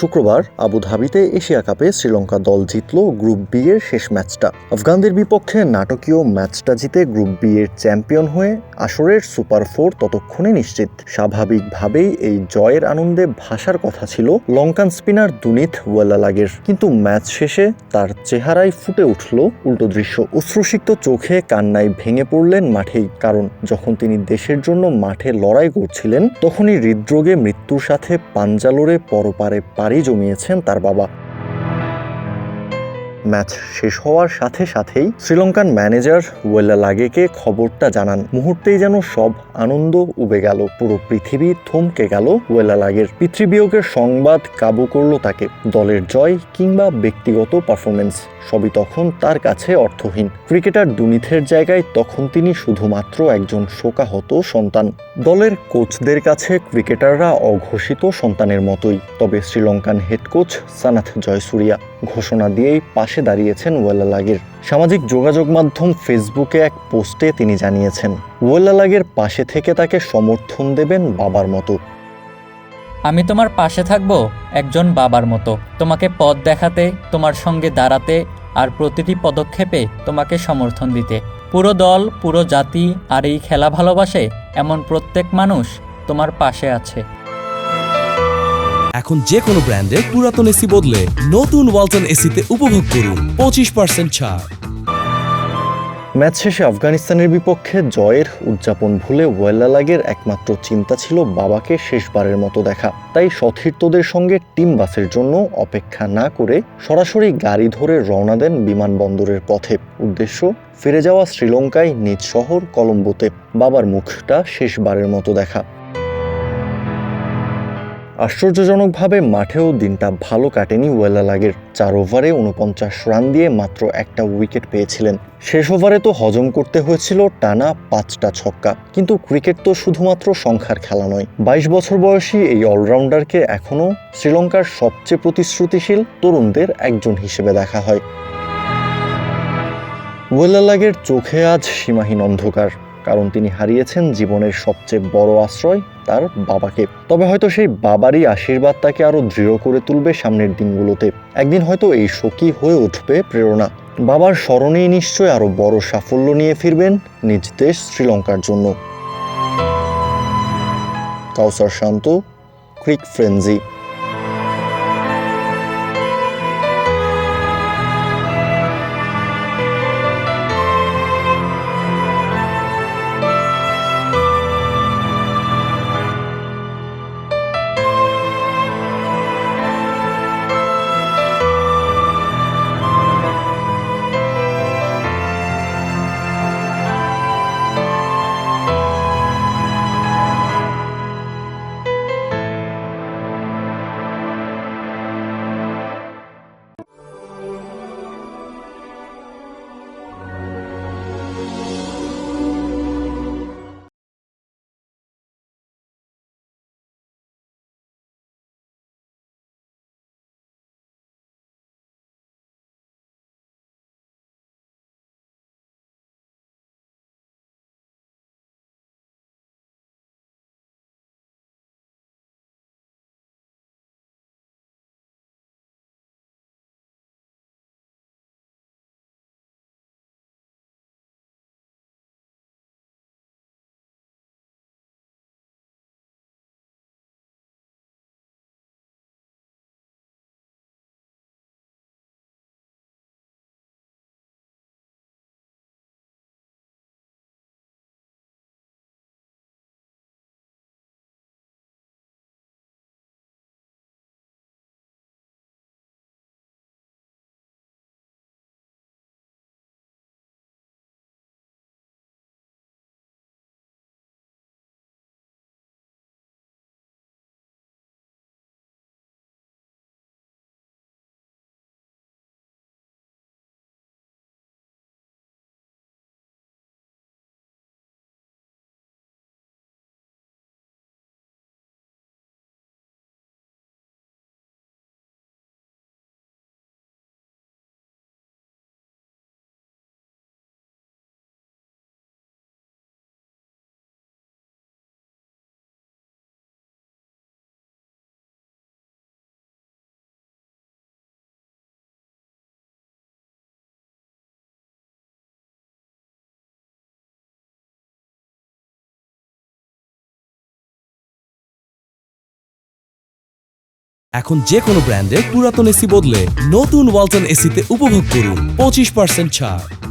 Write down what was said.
শুক্রবার আবুধাবিতে এশিয়া কাপে শ্রীলঙ্কা দল জিতল গ্রুপ বি এর শেষ ম্যাচটা। আফগানদের বিপক্ষে নাটকীয় ম্যাচটা জিতে গ্রুপ বি এর চ্যাম্পিয়ন হয়ে আসরের সুপার ফোর ততক্ষণে নিশ্চিত। স্বাভাবিকভাবেই এই জয়ের আনন্দে ভাসার কথা ছিল লঙ্কান স্পিনার দুনিত ওয়ালালাগের। কিন্তু ম্যাচ শেষে তার চেহারায় ফুটে উঠল উল্টো দৃশ্য। অশ্রুসিক্ত চোখে কান্নায় ভেঙে পড়লেন মাঠেই। কারণ যখন তিনি দেশের জন্য মাঠে লড়াই করছিলেন, তখনই হৃদরোগে মৃত্যুর সাথে পাঞ্জালোরে পরপারে পাড়ি জমিয়েছেন তার বাবা। ম্যাচ শেষ হওয়ার সাথে সাথেই শ্রীলঙ্কান ম্যানেজার ওয়েলা লাগেকে খবরটা জানান। মুহূর্তেই যেন সব আনন্দ উবে গেল। পুরো পৃথিবী থমকে গেল ওয়েলা লাগের পিতৃবিয়োগের সংবাদ কাবু করল তাকে। দলের জয় কিংবা ব্যক্তিগত পারফরমেন্স সবই তখন তার কাছে অর্থহীন। ক্রিকেটার দুনিথের জায়গায় তখন তিনি শুধুমাত্র একজন শোকাহত সন্তান। দলের কোচদের কাছে ক্রিকেটাররা অঘোষিত সন্তানের মতোই। তবে শ্রীলঙ্কান হেড কোচ সানাথ জয়সুরিয়া ঘোষণা দিয়েই পাশে দাঁড়িয়েছেন ওয়েলালাগের। সামাজিক যোগাযোগ মাধ্যম ফেসবুকে এক পোস্টে তিনি জানিয়েছেন, ওয়েলালাগের পাশে থেকে তাকে সমর্থন দেবেন বাবার মতো। আমি তোমার পাশে থাকব একজন বাবার মতো। তোমাকে পথ দেখাতে, তোমার সঙ্গে দাঁড়াতে আর প্রতিটি পদক্ষেপে তোমাকে সমর্থন দিতে। পুরো দল, পুরো জাতি আর এই খেলা ভালোবাসে এমন প্রত্যেক মানুষ তোমার পাশে আছে। এখন যে কোনো ব্র্যান্ডের পুরাতন এসি বদলে নতুন ওয়ালটন এসিতে উপভোগ করুন পঁচিশ পার্সেন্ট ছাড়। ম্যাচ শেষে আফগানিস্তানের বিপক্ষে জয়ের উদযাপন ভুলে ওয়েলালাগের একমাত্র চিন্তা ছিল বাবাকে শেষবারের মতো দেখা। তাই সতীর্থদের সঙ্গে টিম বাসের জন্য অপেক্ষা না করে সরাসরি গাড়ি ধরে রওনা দেন বিমানবন্দরের পথে। উদ্দেশ্য, ফিরে যাওয়া শ্রীলঙ্কায় নিজ শহর কলম্বোতে। বাবার মুখটা শেষবারের মতো দেখা। আশ্চর্যজনকভাবে মাঠেও দিনটা ভালো কাটেনি ওয়েলালাগের। চার ওভারে উনপঞ্চাশ রান দিয়ে মাত্র একটা উইকেট পেয়েছিলেন। শেষ ওভারে তো হজম করতে হয়েছিল টানা পাঁচটা ছক্কা। কিন্তু ক্রিকেট তো শুধুমাত্র সংখ্যার খেলা নয়। বাইশ বছর বয়সী এই অলরাউন্ডারকে এখনও শ্রীলঙ্কার সবচেয়ে প্রতিশ্রুতিশীল তরুণদের একজন হিসেবে দেখা হয়। ওয়েলালাগের চোখে আজ সীমাহীন অন্ধকার। কারণ তিনি হারিয়েছেন জীবনের সবচেয়ে বড় আশ্রয় তার বাবাকে। তবে হয়তো সেই বাবারই আশীর্বাদ তাকে আরও দৃঢ় করে তুলবে সামনের দিনগুলোতে। একদিন হয়তো এই শোকই হয়ে উঠবে প্রেরণা। বাবার স্মরণেই নিশ্চয় আরও বড় সাফল্য নিয়ে ফিরবেন নিজ দেশ শ্রীলঙ্কার জন্য। Kawsar Shanto, cric frenzy. এখন যে কোনো ব্র্যান্ডের পুরাতন এসি বদলে নতুন ওয়ালটন এসিতে উপভোগ করুন পঁচিশ পার্সেন্ট ছাড়।